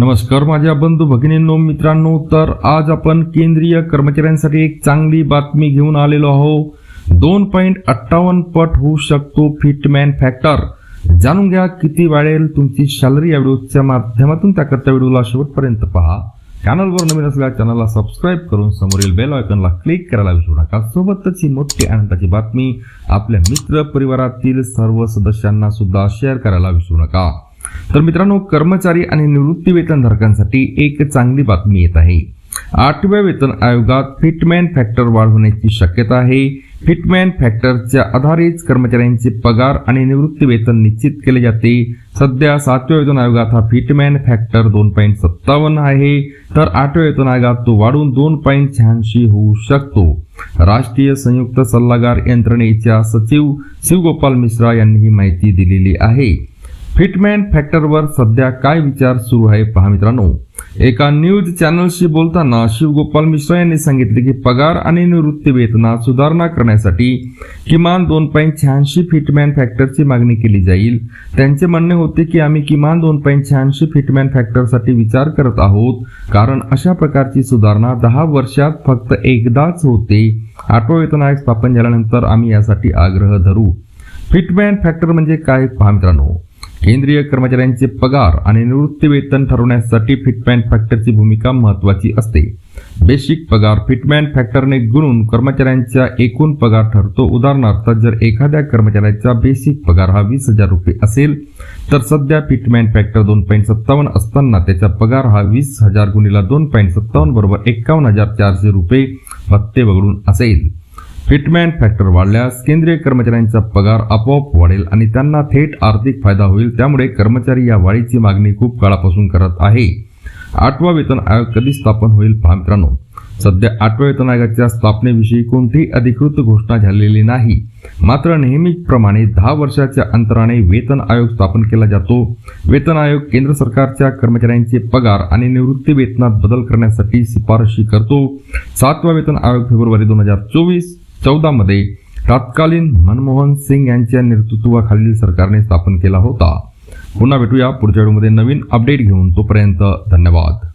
नमस्कार माझ्या बंधू भगिनींनो मित्रांनो तर आज आपण केंद्रीय कर्मचाऱ्यांसाठी एक चांगली बातमी घेऊन आलेलो आहो दोन पॉईंट अठ्ठावन्न पट होऊ शकतो फिटमॅन फॅक्टर. जाणून घ्या किती वाढेल तुमची सॅलरी या व्हिडिओच्या माध्यमातून त्याकरता व्हिडिओला शेवटपर्यंत पहा. चॅनलवर नवीन असल्या चॅनलला सबस्क्राईब करून समोरील बेल आयकॉनला क्लिक करायला विसरू नका. सोबतच ही मोठी आनंदाची बातमी आपल्या मित्र परिवारातील सर्व सदस्यांना सुद्धा शेअर करायला विसरू नका. तर मित्रांनो कर्मचारी आणि निवृत्ती वेतनधारकांसाठी एक चांगली बातमी येत आहे. आठव्या वेतन आयोगात फिटमॅन फॅक्टर वाढ होण्याची शक्यता आहे. फिटमॅन फॅक्टरच्या आधारेच कर्मचाऱ्यांचे पगार आणि निवृत्ती वेतन निश्चित केले जाते. सध्या सातव्या वेतन आयोगात हा फिटमॅन फॅक्टर दोन पॉईंट सत्तावन्न आहे. तर आठव्या वेतन आयोगात तो वाढून दोन पॉईंट शहाऐंशी होऊ शकतो. राष्ट्रीय संयुक्त सल्लागार यंत्रणेच्या सचिव शिवगोपाल मिश्रा यांनी ही माहिती दिलेली आहे. फिटमॅन फॅक्टरवर सध्या काय विचार सुरू आहे पहा मित्रांनो. एका न्यूज चॅनलशी बोलताना शिवगोपाल मिश्रा यांनी सांगितले की पगार आणि निवृत्ती वेतनात सुधारणा करण्यासाठी किमान दोन पॉईंट शहाऐंशी फिटमॅन फॅक्टरची मागणी केली जाईल. त्यांचे म्हणणे होते की आम्ही किमान दोन पॉईंट शहाऐंशी फिटमॅन फॅक्टरसाठी विचार करत आहोत कारण अशा प्रकारची सुधारणा दहा वर्षात फक्त एकदाच होते. आठवा वेतन आयोग स्थापन झाल्यानंतर आम्ही यासाठी आग्रह धरू. फिटमॅन फॅक्टर म्हणजे काय पहा मित्रांनो? केंद्रीय कर्मचाऱ्यांचे पगार आणि निवृत्ती वेतन ठरवण्यासाठी फिटमॅन फॅक्टरची भूमिका महत्वाची असते. बेसिक पगार फिटमॅन फॅक्टरने गुणून कर्मचाऱ्यांचा एकूण पगार ठरतो. उदाहरणार्थ जर एखाद्या कर्मचाऱ्याचा बेसिक पगार हा वीस हजार रुपये असेल तर सध्या फिटमॅन फॅक्टर दोन पॉईंट सत्तावन्न असताना त्याचा पगार हा वीस हजार गुणिला दोन पॉईंट सत्तावन्न बरोबर एकावन्न हजार चारशे रुपये भत्ते वगळून असेल. फिटमॅन फॅक्टर वाढल्यास केंद्रीय कर्मचाऱ्यांचा पगार आपोआप वाढेल आणि त्यांना थेट आर्थिक फायदा होईल. त्यामुळे कर्मचारी या वाढीची मागणी खूप काळापासून करत आहे. आठवा वेतन आयोग कधी स्थापन होईल पहा मित्रांनो. सध्या आठव्या वेतन आयोगाच्या स्थापनेविषयी कोणतीही अधिकृत घोषणा झालेली नाही. मात्र नेहमीप्रमाणे दहा वर्षाच्या अंतराने वेतन आयोग स्थापन केला जातो. वेतन आयोग केंद्र सरकारच्या कर्मचाऱ्यांचे पगार आणि निवृत्ती वेतनात बदल करण्यासाठी शिफारशी करतो. सातवा वेतन आयोग फेब्रुवारी दोन हजार चोवीस चौदामध्ये तत्कालीन मनमोहन सिंग यांच्या नेतृत्वाखालील सरकारने स्थापन केला होता. पुन्हा भेटूया पुढच्या व्हिडिओमध्ये नवीन अपडेट घेऊन तोपर्यंत धन्यवाद.